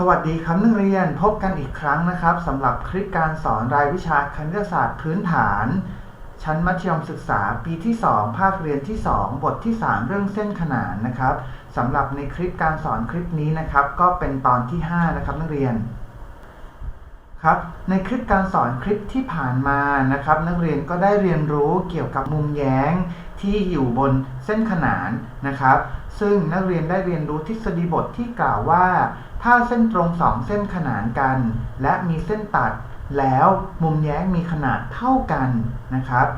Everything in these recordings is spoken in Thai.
สวัสดีครับนักเรียนพบกันอีกครั้งนะครับสำหรับคลิปการสอนรายวิชาคณิตศาสตร์พื้นฐาน ชั้นมัธยมศึกษาปีที่ 2 ภาคเรียนที่ 2 บทที่ 3 เรื่องเส้นขนานนะครับสำหรับในคลิปการสอนคลิปนี้นะครับ ก็เป็นตอนที่ 5 นะครับนักเรียน ครับในคลิปการสอนคลิปที่ผ่านมานะครับ นักเรียนก็ได้เรียนรู้เกี่ยวกับมุมแย้งที่อยู่บนเส้นขนานนะครับ ซึ่งนักเรียนได้เรียนรู้ทฤษฎีบทที่กล่าวว่า ถ้าเส้นตรงสองเส้นขนานกัน และมีเส้นตัด แล้วมุมแย้งมีขนาดเท่ากันนะครับ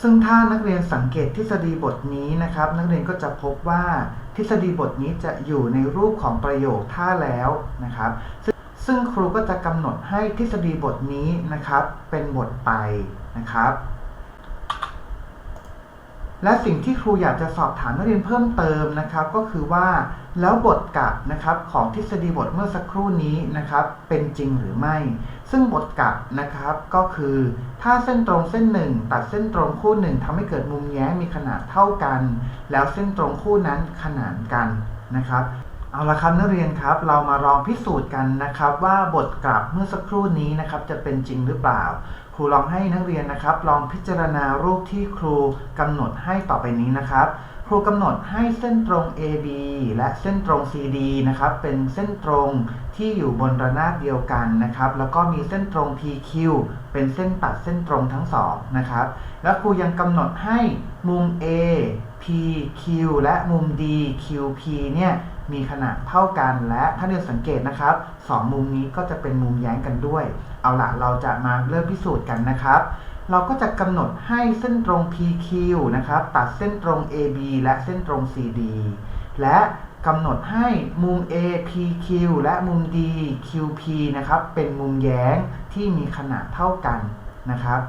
ซึ่งถ้านักเรียนสังเกตทฤษฎีบทนี้นะครับ นักเรียนก็จะพบว่าทฤษฎีบทนี้จะอยู่ในรูปของประโยคท่าแล้วนะครับ ซึ่งครูก็จะกำหนดให้ทฤษฎีบทนี้นะครับ เป็นบทไปนะครับ และสิ่งที่ครูอยากจะสอบถามนักเรียนเพิ่มเติมนะครับ ก็คือว่าแล้วบทกลับนะครับของทฤษฎีบทเมื่อสักครู่นี้นะครับ เป็นจริงหรือไม่ ซึ่งบทกลับนะครับก็คือ ถ้าเส้นตรงเส้นหนึ่งตัดเส้นตรงคู่หนึ่งทำให้เกิดมุมแย้งมีขนาดเท่ากัน แล้วเส้นตรงคู่นั้นขนานกันนะครับ เอาละครับนักเรียนครับ เรามาลองพิสูจน์กันนะครับ ว่าบทกลับเมื่อสักครู่นี้นะครับจะเป็นจริงหรือเปล่า ครูลองให้นักเรียนนะครับ ลองพิจารณารูปที่ครูกำหนดให้ต่อไปนี้นะครับ ครูกำหนดให้เส้นตรง AB และเส้นตรง CD นะครับเป็นเส้นตรงที่อยู่บนระนาบเดียวกันนะครับ แล้วก็มีเส้นตรง PQ เป็นเส้นตัดเส้นตรงทั้งสองนะครับ แล้วครูยังกำหนดให้มุม A PQ และมุม D QP เนี่ย มีขนาดเท่ากันและถ้าเรียนสังเกตนะครับสองมุมนี้ก็จะเป็นมุมแย้งกันด้วย เอาละเราจะมาเริ่มพิสูจน์กันนะครับ เราก็จะกำหนดให้เส้นตรง PQ นะครับ ตัดเส้นตรง AB และเส้นตรง CD และกำหนดให้มุม A PQ และมุม D QP นะครับ เป็นมุมแย้งที่มีขนาดเท่ากันนะครับ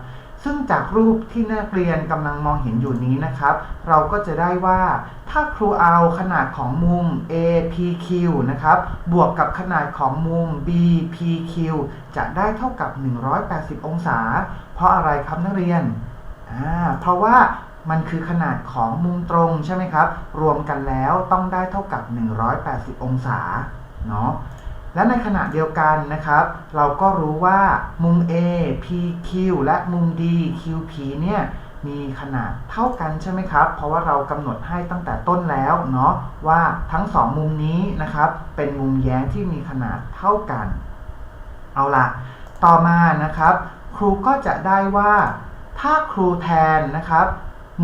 ซึ่งจากรูปที่นักเรียนกำลังมองเห็นอยู่นี้นะครับ เราก็จะได้ว่าถ้าครูเอาขนาดของมุม APQ นะครับ บวกกับขนาดของมุม BPQ จะได้เท่ากับ 180 องศา เพราะอะไรครับนักเรียน เพราะว่ามันคือขนาดของมุมตรงใช่ไหมครับ รวมกันแล้วต้องได้เท่ากับ 180 องศา เนาะ และในขณะเดียวกันนะครับ เราก็รู้ว่ามุม A PQ และมุม D QP เนี่ยมีขนาดเท่ากันใช่ไหมครับ เพราะว่าเรากำหนดให้ตั้งแต่ต้นแล้วเนาะว่าทั้งสองมุมนี้นะครับ เป็นมุมแย้งที่มีขนาดเท่ากัน เอาล่ะ ต่อมานะครับ ครูก็จะได้ว่า ถ้าครูแทนนะครับ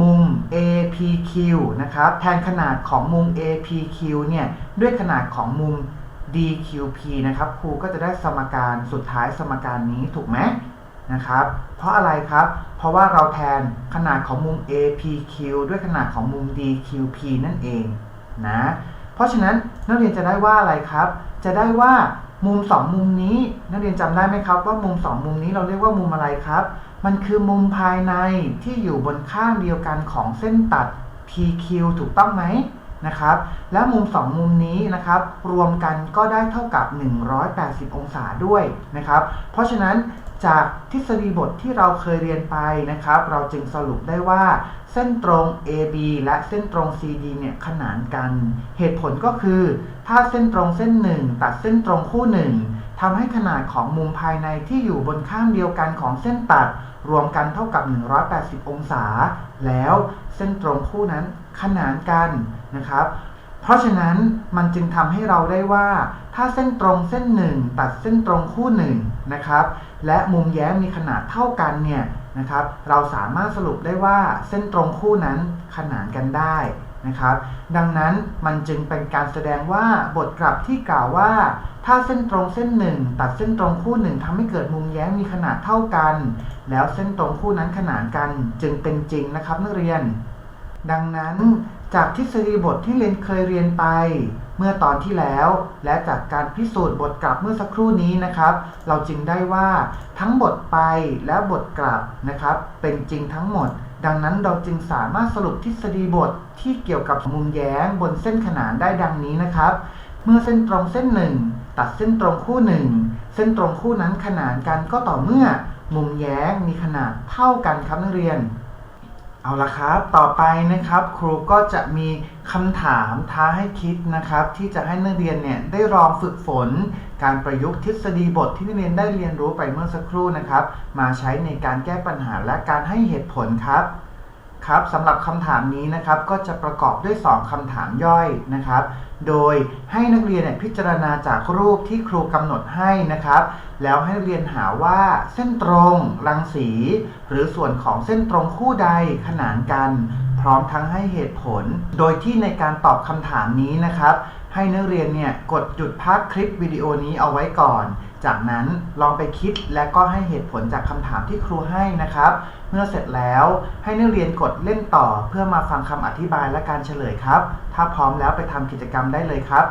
มุม APQ นะครับ แทนขนาดของมุม APQ เนี่ยด้วยขนาดของมุม DQP นะครับครูก็จะได้สมการสุดท้ายสมการนี้ถูกไหมนะครับ เพราะอะไรครับ เพราะว่าเราแทนขนาดของมุม APQ ด้วยขนาดของมุม DQP นั่นเองนะเพราะฉะนั้นนักเรียนจะได้ว่าอะไรครับ จะได้ว่ามุม 2 มุมนี้ นักเรียนจำได้ไหมครับ ว่ามุม 2 มุมนี้เราเรียกว่ามุมอะไรครับ มันคือมุมภายในที่อยู่บนข้างเดียวกันของเส้นตัด PQ ถูกต้องไหม นะครับ และมุม 2 มุมนี้นะครับ รวมกันก็ได้เท่ากับ 180 องศาด้วยนะครับ เพราะฉะนั้นจากทฤษฎีบทที่เราเคยเรียนไปนะครับ เราจึงสรุปได้ว่าเส้นตรง AB และเส้นตรง CD เนี่ยขนานกัน เหตุผลก็คือ ถ้าเส้นตรงเส้นหนึ่งตัดเส้นตรงคู่หนึ่งทำให้ขนาดของมุมภายในที่อยู่บนข้างเดียวกันของเส้นตัด รวมกันเท่ากับ 180 องศา แล้วเส้นตรงคู่นั้น ขนานกันนะครับ เพราะฉะนั้นมันจึงทำให้เราได้ว่า ถ้าเส้นตรงเส้นหนึ่งตัดเส้นตรงคู่หนึ่งนะครับ และมุมแย้มมีขนาดเท่ากันเนี่ยนะครับ เราสามารถสรุปได้ว่าเส้นตรงคู่นั้นขนานกันได้นะครับ ดังนั้นมันจึงเป็นการแสดงว่าบทกลับที่กล่าวว่า ถ้าเส้นตรงเส้นหนึ่งตัดเส้นตรงคู่หนึ่งทำให้เกิดมุมแย้งมีขนาดเท่ากัน แล้วเส้นตรงคู่นั้นขนานกันจึงเป็นจริงนะครับนักเรียน ดังนั้นจากทฤษฎีบทที่เรนเคยเรียนไป เมื่อตอนที่แล้ว และจากการพิสูจน์บทกลับเมื่อสักครู่นี้นะครับ เราจึงได้ว่าทั้งบทไปและบทกลับนะครับ เป็นจริงทั้งหมด ดังนั้นเราจึงสามารถสรุปทฤษฎีบทที่เกี่ยวกับมุมแย้งบนเส้นขนานได้ดังนี้นะครับ เมื่อเส้นตรงเส้นหนึ่งตัดเส้นตรงคู่หนึ่งเส้นตรงคู่นั้นขนานกันก็ต่อเมื่อ มุมแย้งมีขนาดเท่ากันครับนักเรียน เอาละครับ ต่อไปนะครับครูก็จะมีคำถามท้าให้คิดนะครับ ที่จะให้นักเรียนเนี่ยได้ลองฝึกฝน การประยุกต์ทฤษฎีบทที่นักเรียนได้เรียนรู้ไปเมื่อสักครู่นะครับ มาใช้ในการแก้ปัญหาและการให้เหตุผลครับ ครับสำหรับคำถามนี้นะครับก็จะประกอบด้วย 2คำถามย่อยนะครับ โดยให้นักเรียนเนี่ยพิจารณาจากรูปที่ครูกำหนดให้นะครับ แล้วให้นักเรียนหาว่าเส้นตรงรังสี หรือส่วนของเส้นตรงคู่ใดขนานกัน พร้อมทั้งให้เหตุผล โดยที่ในการตอบคำถามนี้นะครับ ให้นักเรียนเนี่ยกดหยุดพักคลิปวิดีโอนี้เอาไว้ก่อน จากนั้นลองไปคิดและก็ให้เหตุผลจากคำถามที่ครูให้นะครับ เมื่อเสร็จแล้วให้นักเรียนกดเล่นต่อเพื่อมาฟังคำอธิบายและการเฉลยครับ ถ้าพร้อมแล้วไปทำกิจกรรมได้เลยครับ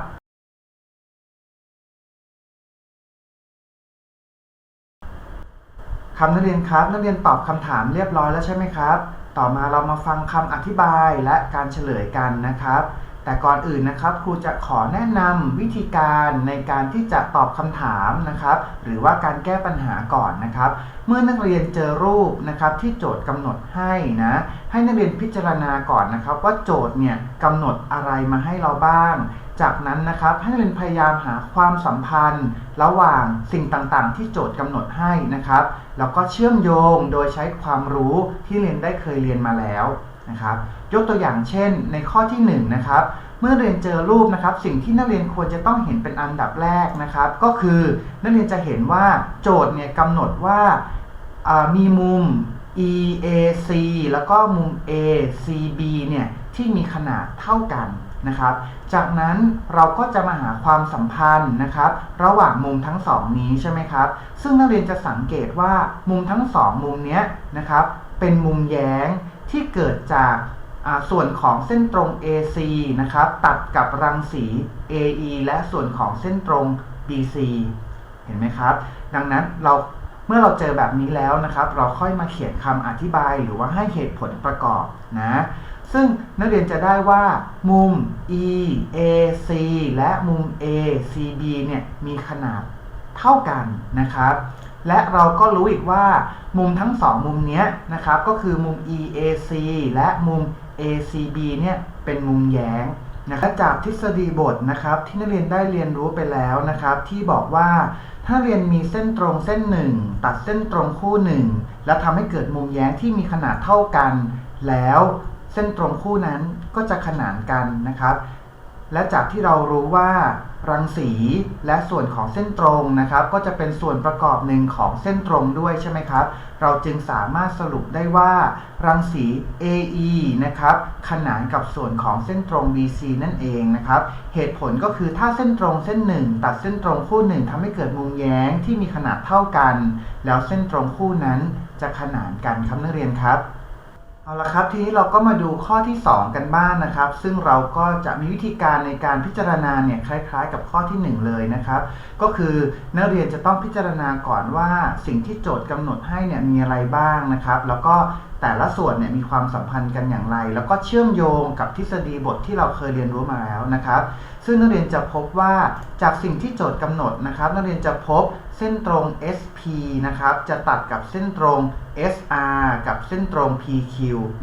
คำนักเรียนครับ นักเรียนตอบคำถามเรียบร้อยแล้วใช่ไหมครับ ต่อมาเรามาฟังคำอธิบายและการเฉลยกันนะครับ แต่ก่อนอื่นนะครับ ครูจะขอแนะนำวิธีการในการที่จะตอบคำถามนะครับ หรือว่าการแก้ปัญหาก่อนนะครับ เมื่อนักเรียนเจอรูปนะครับที่โจทย์กำหนดให้นะให้นักเรียนพิจารณาก่อนนะครับ ว่าโจทย์เนี่ยกำหนดอะไรมาให้เราบ้าง จากนั้นนะครับให้นักเรียนพยายามหาความสัมพันธ์ ระหว่างสิ่งต่างๆ ที่โจทย์กำหนดให้นะครับแล้วก็เชื่อมโยงโดยใช้ความรู้ที่เรียนได้เคยเรียนมาแล้ว นะครับ ยกตัวอย่างเช่น ในข้อที่1นะครับ เมื่อเรียนเจอรูปนะครับ สิ่งที่นักเรียนควรจะต้องเห็นเป็นอันดับแรกนะครับ ก็คือนักเรียนจะเห็นว่าโจทย์เนี่ยกำหนดว่าามีมุม EAC แล้วก็มุม ACB เนี่ยที่มีขนาดเท่ากันนะครับ จากนั้นเราก็จะมาหาความสัมพันธ์นะครับ ระหว่างมุมทั้งสองนี้ใช่ไหมครับ ซึ่งนักเรียนจะสังเกตว่ามุมทั้งสองมุมเนี้ยนะครับ เป็นมุมแย้ง ที่เกิดจากส่วนของเส้นตรง AC นะครับ ตัดกับรังสี AE และส่วนของเส้นตรง BC เห็นไหมครับ ดังนั้นเราเมื่อเราเจอแบบนี้แล้วนะครับ เราค่อยมาเขียนคำอธิบายหรือว่าให้เหตุผลประกอบนะ ซึ่งนักเรียนจะได้ว่า มุม EAC และมุม ACB เนี่ยมีขนาดเท่ากันนะครับ และเราก็รู้อีกว่ามุมทั้งสองมุมเนี้ยนะครับก็คือมุม EAC และมุม ACB เนี่ยเป็นมุมแย้งนะครับจากทฤษฎีบทนะครับที่นักเรียนได้เรียนรู้ไปแล้วนะครับ ที่บอกว่าถ้าเรียนมีเส้นตรงเส้นหนึ่งตัดเส้นตรงคู่หนึ่งแล้วทำให้เกิดมุมแย้งที่มีขนาดเท่ากัน แล้วเส้นตรงคู่นั้นก็จะขนานกันนะครับ และจากที่เรารู้ว่ารังสีและส่วนของเส้นตรงนะครับ ก็จะเป็นส่วนประกอบหนึ่งของเส้นตรงด้วยใช่ไหมครับ เราจึงสามารถสรุปได้ว่า รังสี AE นะครับขนานกับส่วนของเส้นตรง BC นั่นเองนะครับ เหตุผลก็คือถ้าเส้นตรงเส้นหนึ่งตัดเส้นตรงคู่หนึ่งทำให้เกิดมุมแย้งที่มีขนาดเท่ากัน แล้วเส้นตรงคู่นั้นจะขนานกันครับนักเรียนครับ เอาละครับ ทีนี้เราก็มาดูข้อที่ 2 กันบ้างนนะครับ ซึ่งเราก็จะมีวิธีการในการพิจารณาเนี่ยคล้าย ๆ กับข้อที่ 1 เลยนะครับ ก็คือนักเรียนจะต้องพิจารณาก่อนว่าสิ่งที่โจทย์กำหนดให้เนี่ยมีอะไรบ้างนะครับ แล้วก็แต่ละส่วนเนี่ยมีความสัมพันธ์กันอย่างไร แล้วก็เชื่อมโยงกับทฤษฎีบทที่เราเคยเรียนรู้มาแล้วนะครับ ซึ่งนักเรียนจะพบว่าจากสิ่งที่โจทย์กำหนดนะครับนักเรียนจะพบเส้นตรง SP นะครับจะตัดกับเส้นตรง SR กับเส้นตรง PQ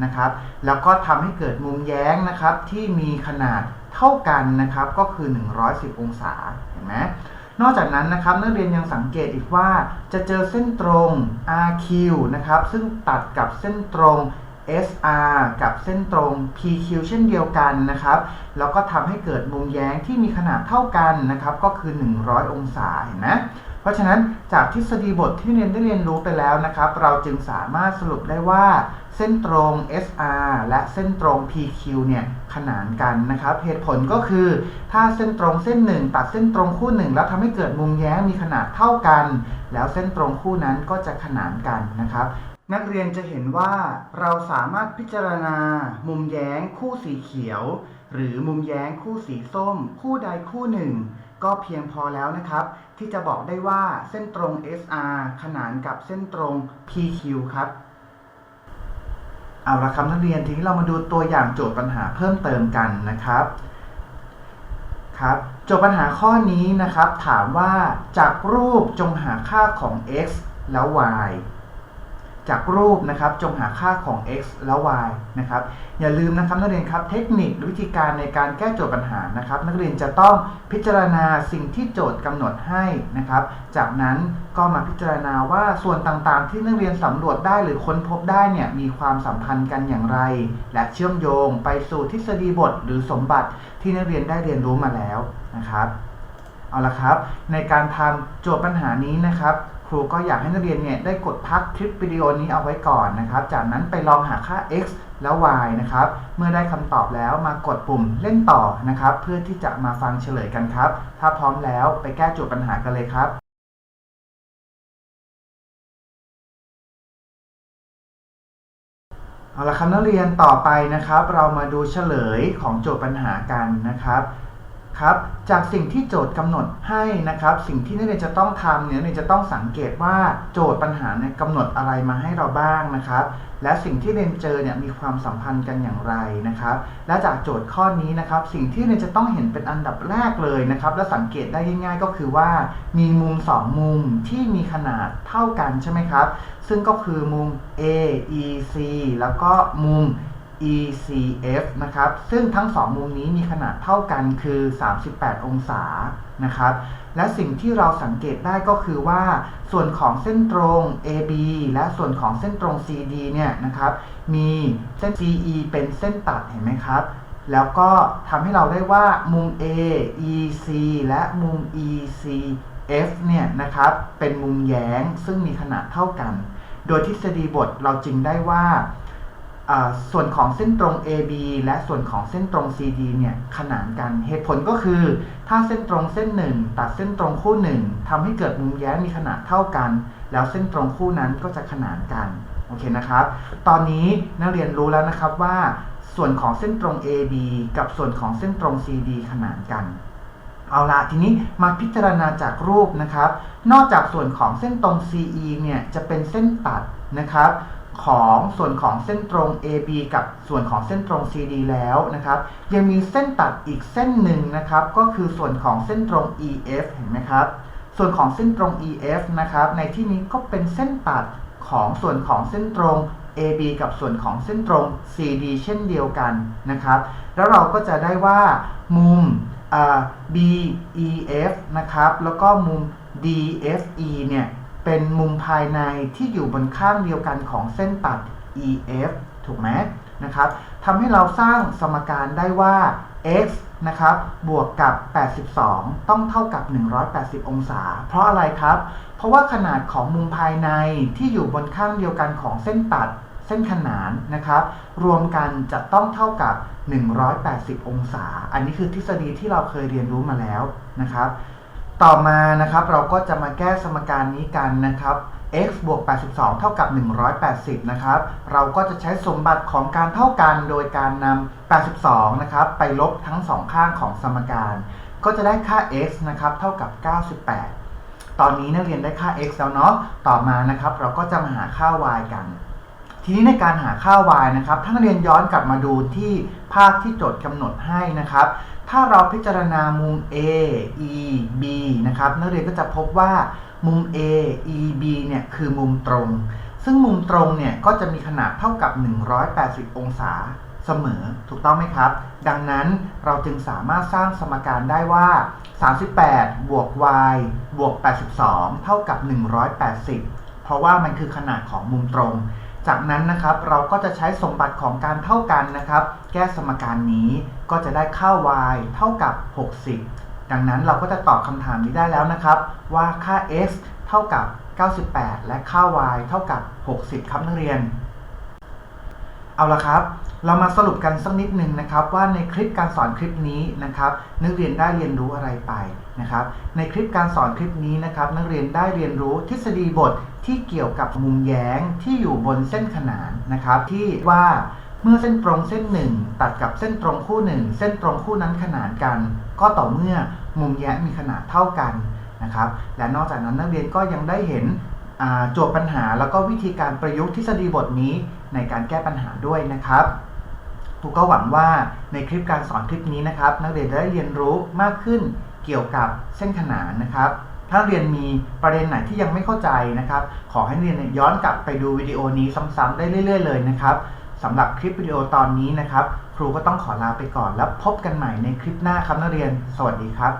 นะครับแล้วก็ทำให้เกิดมุมแย้งนะครับที่มีขนาดเท่ากันนะครับก็คือ 110 องศาเห็นไหมนอกจากนั้นนะครับนักเรียนยังสังเกตอีกว่าจะเจอเส้นตรง RQ นะครับซึ่งตัดกับเส้นตรง SR กับเส้นตรง PQ เช่นเดียวกันนะครับ แล้วก็ทำให้เกิดมุมแย้งที่มีขนาดเท่ากันนะครับ ก็คือ 100 องศาเห็นไหมเพราะฉะนั้นจากทฤษฎีบทที่เรียนได้เรียนรู้ไปแล้วนะครับ เราจึงสามารถสรุปได้ว่าเส้นตรง SR และเส้นตรง PQ เนี่ยขนานกันนะครับ เหตุผลก็คือ ถ้าเส้นตรงเส้นหนึ่งตัดเส้นตรงคู่หนึ่งแล้วทำให้เกิดมุมแย้งมีขนาดเท่ากัน แล้วเส้นตรงคู่นั้นก็จะขนานกันนะครับ นักเรียนจะเห็นว่าเราสามารถพิจารณา มุมแย้งคู่สีเขียว หรือมุมแย้งคู่สีส้ม คู่ใดคู่หนึ่ง ก็เพียงพอแล้วนะครับ ที่จะบอกได้ว่าเส้นตรง SR ขนานกับเส้นตรง PQ ครับเอาละครับนักเรียนทีนี้เรามาดูตัวอย่างโจทย์ปัญหาเพิ่มเติมกันนะครับครับโจทย์ปัญหาข้อนี้นะครับ ถามว่าจากรูปจงหาค่าของ x แล้ว y จากรูปนะครับจงหาค่าของ x แล้ว y นะครับอย่าลืมนะครับนักเรียนครับเทคนิคหรือวิธีการในการแก้โจทย์ปัญหานะครับ นักเรียนจะต้องพิจารณาสิ่งที่โจทย์กำหนดให้นะครับ จากนั้นก็มาพิจารณาว่าส่วนต่างๆ ที่นักเรียนสำรวจได้หรือค้นพบได้เนี่ยมีความสัมพันธ์กันอย่างไร และเชื่อมโยงไปสู่ทฤษฎีบท หรือสมบัติที่นักเรียนได้เรียนรู้มาแล้วนะครับเอาละครับ ในการทำโจทย์ปัญหานี้นะครับ รูก็อยากให้นักเรียนเนี่ยได้กดพักคลิปวิดีโอนี้เอาไว้ก่อนนะครับ จากนั้นไปลองหาค่า x แล้ว y นะครับ เมื่อได้คำตอบแล้วมากดปุ่มเล่นต่อนะครับ เพื่อที่จะมาฟังเฉลยกันครับ ถ้าพร้อมแล้วไปแก้โจทย์ปัญหากันเลยครับเอาละครับนักเรียนต่อไปนะครับ เรามาดูเฉลยของโจทย์ปัญหากันนะครับ ครับจากสิ่งที่โจทย์กำหนดให้นะครับ สิ่งที่นักเรียนจะต้องทำเนี่ยนักเรียนจะต้องสังเกตว่าโจทย์ปัญหาเนี่ยกำหนดอะไรมาให้เราบ้างนะครับ และสิ่งที่เรียนเจอเนี่ยมีความสัมพันธ์กันอย่างไรนะครับ และจากโจทย์ข้อนี้นะครับ สิ่งที่เรียนจะต้องเห็นเป็นอันดับแรกเลยนะครับ และสังเกตได้ง่ายๆ ก็คือว่า มีมุม 2 มุมที่มีขนาดเท่ากันใช่ไหมครับ ซึ่งก็คือมุม A E C แล้วก็มุม ECF นะครับ ซึ่งทั้ง2มุมนี้มีขนาดเท่ากันคือ 38 องศานะครับ และสิ่งที่เราสังเกตได้ก็คือว่า ส่วนของเส้นตรง AB และส่วนของเส้นตรง CD เนี่ยนะครับ มีเส้น CE เป็นเส้นตัดเห็นไหมครับ แล้วก็ทำให้เราได้ว่ามุม A EC และมุม ECF เนี่ยนะครับ เป็นมุมแย้งซึ่งมีขนาดเท่ากัน โดยทฤษฎีบทเราจึงได้ว่า ส่วนของเส้นตรง AB และส่วนของเส้นตรง CD เนี่ยขนานกัน เหตุผลก็คือ ถ้าเส้นตรงเส้นหนึ่งตัดเส้นตรงคู่หนึ่งทำให้เกิดมุมแย้งมีขนาดเท่ากัน แล้วเส้นตรงคู่นั้นก็จะขนานกัน โอเคนะครับ ตอนนี้นักเรียนรู้แล้วนะครับว่า ส่วนของเส้นตรง AB กับส่วนของเส้นตรง CD ขนานกัน เอาละทีนี้มาพิจารณาจากรูปนะครับ นอกจากส่วนของเส้นตรง CE เนี่ยจะเป็นเส้นตัดนะครับ ของส่วนของเส้นตรง AB กับส่วนของเส้นตรง CD แล้วนะครับ ยังมีเส้นตัดอีกเส้นหนึ่งนะครับ ก็คือส่วนของเส้นตรง EF เห็นไหมครับ ส่วนของเส้นตรง EF นะครับ ในที่นี้ก็เป็นเส้นตัดของส่วนของเส้นตรง AB กับส่วนของเส้นตรง CD เช่นเดียวกันนะครับ แล้วเราก็จะได้ว่ามุม BEF นะครับ แล้วก็มุม DFE เนี่ย เป็นมุมภายในที่อยู่บนข้างเดียวกันของเส้นตัด EF ถูกไหมนะครับทำให้เราสร้างสมการได้ว่า x นะครับบวกกับ 82 ต้องเท่ากับ 180 องศา เพราะอะไรครับ เพราะว่าขนาดของมุมภายในที่อยู่บนข้างเดียวกันของเส้นตัดเส้นขนานนะครับ รวมกันจะต้องเท่ากับ 180 องศา อันนี้คือทฤษฎีที่เราเคยเรียนรู้มาแล้วนะครับ ต่อมานะครับเราก็จะมาแก้สมการนี้กันนะครับ x บวก 82 เท่ากับ 180 นะครับ เราก็จะใช้สมบัติของการเท่ากันโดยการนำ 82 นะครับ ไปลบทั้งสองข้างของสมการ ก็จะได้ค่า x นะครับ เท่ากับ 98 ตอนนี้นักเรียนได้ค่า x แล้วเนาะ ต่อมานะครับ เราก็จะมาหาค่า y กัน ทีนี้ในการหาค่า y นะครับ ถ้านักเรียนย้อนกลับมาดูที่ภาพที่โจทย์กำหนดให้นะครับ ถ้าเราพิจารณามุม A E B นะครับ นักเรียนก็จะพบว่ามุม A E B เนี่ยคือมุมตรง ซึ่งมุมตรงเนี่ยก็จะมีขนาดเท่ากับ 180 องศาเสมอ ถูกต้องไหมครับ ดังนั้นเราจึงสามารถสร้างสมการได้ว่า 38 บวก y บวก 82 เท่ากับ 180 เพราะว่ามันคือขนาดของมุมตรง จากนั้นนะครับเราก็จะใช้สมบัติของการเท่ากันนะครับ แก้สมการนี้ก็จะได้ค่า y เท่ากับ 60 ดังนั้นเราก็จะตอบคำถามนี้ได้แล้วนะครับ ว่าค่า x เท่ากับ 98 และค่า y เท่ากับ 60 ครับนักเรียน เอาละครับ เรามาสรุปกันสักนิดหนึ่งนะครับ ว่าในคลิปการสอนคลิปนี้นะครับ นักเรียนได้เรียนรู้อะไรไป นะครับ ในคลิปการสอนคลิปนี้นะครับ นักเรียนได้เรียนรู้ทฤษฎีบทที่เกี่ยวกับมุมแย้งที่อยู่บนเส้นขนานนะครับ ที่ว่าเมื่อเส้นตรงเส้นหนึ่งตัดกับเส้นตรงคู่หนึ่งเส้นตรงคู่นั้นขนานกัน ก็ต่อเมื่อมุมแย้งมีขนาดเท่ากันนะครับ และนอกจากนั้นนักเรียนก็ยังได้เห็นโจทย์ปัญหาแล้วก็วิธีการประยุกต์ทฤษฎีบทนี้ในการแก้ปัญหาด้วยนะครับครูก็หวังว่าในคลิปการสอนคลิปนี้นะครับ นักเรียนจะได้เรียนรู้มากขึ้น เกี่ยวกับเส้นขนานนะครับ ถ้าเรียนมีประเด็นไหนที่ยังไม่เข้าใจนะครับ ขอให้เรียนย้อนกลับไปดูวิดีโอนี้ซ้ำๆได้เรื่อย ๆ เลยนะครับสำหรับคลิปวิดีโอตอนนี้นะครับ ครูก็ต้องขอลาไปก่อนแล้วพบกันใหม่ในคลิปหน้าครับนักเรียน สวัสดีครับ